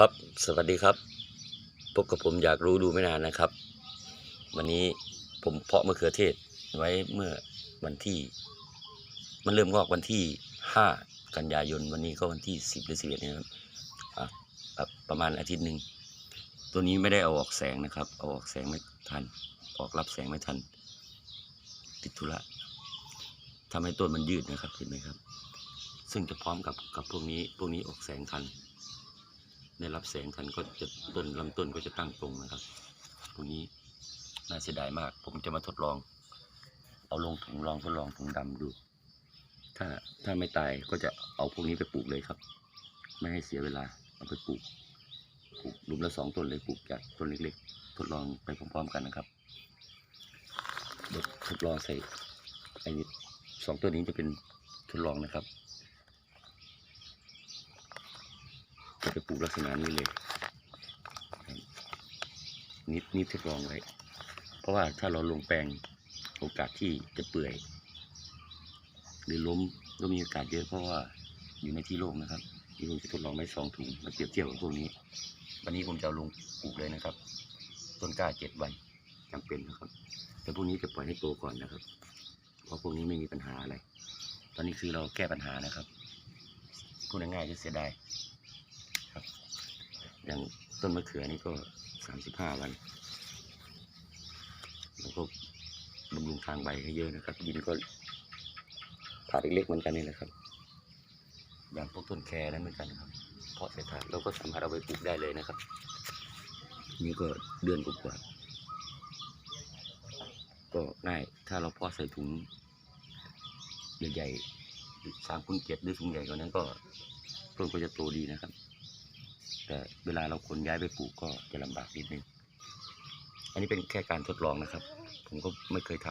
ครับ สวัสดีครับ พบกับผมอยากรู้ดูไม่นานนะครับ วันนี้ผมเพาะมะเขือเทศไว้เมื่อวันที่ มันเริ่มงอกวันที่ห้ากันยายน วันนี้ก็วันที่สิบหรือสิบเอ็ดนะครับอะอะประมาณอาทิตย์หนึ่ง ตัวนี้ไม่ได้เอาออกแสงนะครับ เอาออกแสงไม่ทัน ออกรับแสงไม่ทัน ติดธุระทำให้ต้นมันยืดนะครับ เห็นไหมครับ ซึ่งจะพร้อมกับกับพวกนี้ พวกนี้ออกแสงทัน ได้รับแสงทันก็จะต้นลำต้นก็จะตั้งตรงนะครับตรงนี้น่าเสียดายมาก ผมจะมาทดลอง เอาลงถุงลองทดลองถุงดำดู ถ้าถ้าไม่ตายก็จะเอาพวกนี้ไปปลูกเลยครับ ไม่ให้เสียเวลาเอาไปปลูกปลูกลุมละสองต้นเลยปลูกจากต้นเล็กๆ ทดลองไปพร้อมๆกันนะครับทดลองใส่ไอ้สองต้นนี้จะเป็นทดลองนะครับ จะไปปลูกลักษณะนี้เลยนิดนิดทดลองไว้ เพราะว่าถ้าเราลงแปลงโอกาสที่จะเปื่อย หรือล้มก็มีโอกาสเยอะเพราะว่าอยู่ในที่โล่งนะครับที่ผมจะทดลองไว้สองถุงมาเปรียบเทียบกับพวกนี้ วันนี้ผมจะลงปลูกเลยนะครับ ต้นกล้าเจ็ดวันจำเป็นนะครับ แต่พวกนี้จะปล่อยให้โตก่อนนะครับ เพราะพวกนี้ไม่มีปัญหาอะไร ตอนนี้คือเราแก้ปัญหานะครับพูดง่ายๆจะเสียดาย อย่างต้นมะเขือนี่ก็สามสิบห้าวัน แล้วก็บำรุงทางใบให้เยอะนะครับ ดินก็ผ่าเล็กๆเหมือนกันนี่แหละครับ อย่างพวกต้นแครนั้นเหมือนกันครับ เพาะใส่ถาดเราก็สามารถเอาไปปลูกได้เลยนะครับ นี่ก็เดือนกว่าก็ง่าย ถ้าเราเพาะใส่ถุงใหญ่ๆสามคูณเจ็ดหรือถุงใหญ่กว่านั้นก็ต้นก็จะโตดีนะครับ แต่เวลาเราขนย้ายไปปลูกก็จะลำบากนิดนึง อันนี้เป็นแค่การทดลองนะครับ ผมก็ไม่เคยท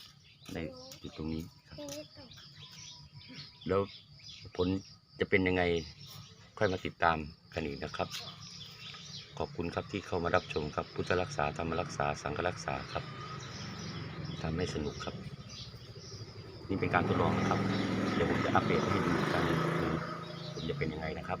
ำในจุดตรงนี้ครับ แล้วผลจะเป็นยังไงค่อยมาติดตามกันอีกนะครับ ขอบคุณครับที่เข้ามารับชมครับ พุทธรักษาธรรมรักษาสังฆรักษาครับทำให้สนุกครับ นี่เป็นการทดลองนะครับ เดี๋ยวผมจะอัปเดตให้ดูอีกครั้งหนึงว่าผลจะเป็นยังไงนะครับ